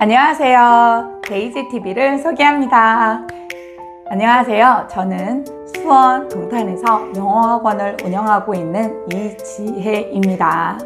안녕하세요. 데이지 TV를 소개합니다. 안녕하세요. 저는 수원 동탄에서 영어학원을 운영하고 있는 이지혜입니다.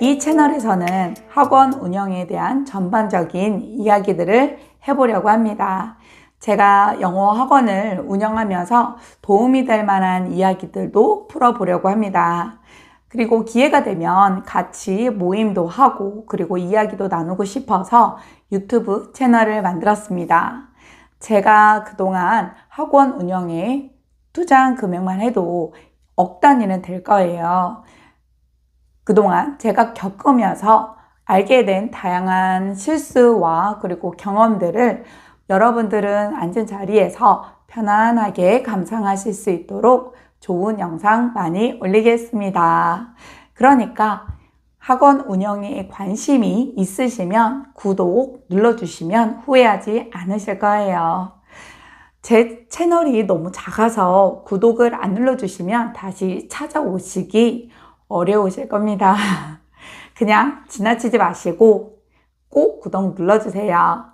이 채널에서는 학원 운영에 대한 전반적인 이야기들을 해보려고 합니다. 제가 영어 학원을 운영하면서 도움이 될 만한 이야기들도 풀어보려고 합니다. 그리고 기회가 되면 같이 모임도 하고 그리고 이야기도 나누고 싶어서 유튜브 채널을 만들었습니다. 제가 그동안 학원 운영에 투자한 금액만 해도 억 단위는 될 거예요. 그동안 제가 겪으면서 알게 된 다양한 실수와 그리고 경험들을 여러분들은 앉은 자리에서 편안하게 감상하실 수 있도록 좋은 영상 많이 올리겠습니다. 그러니까 학원 운영에 관심이 있으시면 구독 눌러주시면 후회하지 않으실 거예요. 제 채널이 너무 작아서 구독을 안 눌러주시면 다시 찾아오시기 어려우실 겁니다. 그냥 지나치지 마시고 꼭 구독 눌러주세요.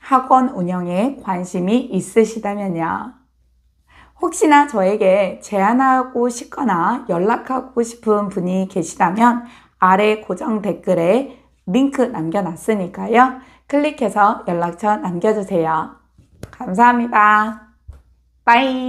학원 운영에 관심이 있으시다면요. 혹시나 저에게 제안하고 싶거나 연락하고 싶은 분이 계시다면 아래 고정 댓글에 링크 남겨놨으니까요. 클릭해서 연락처 남겨주세요. 감사합니다. 빠이.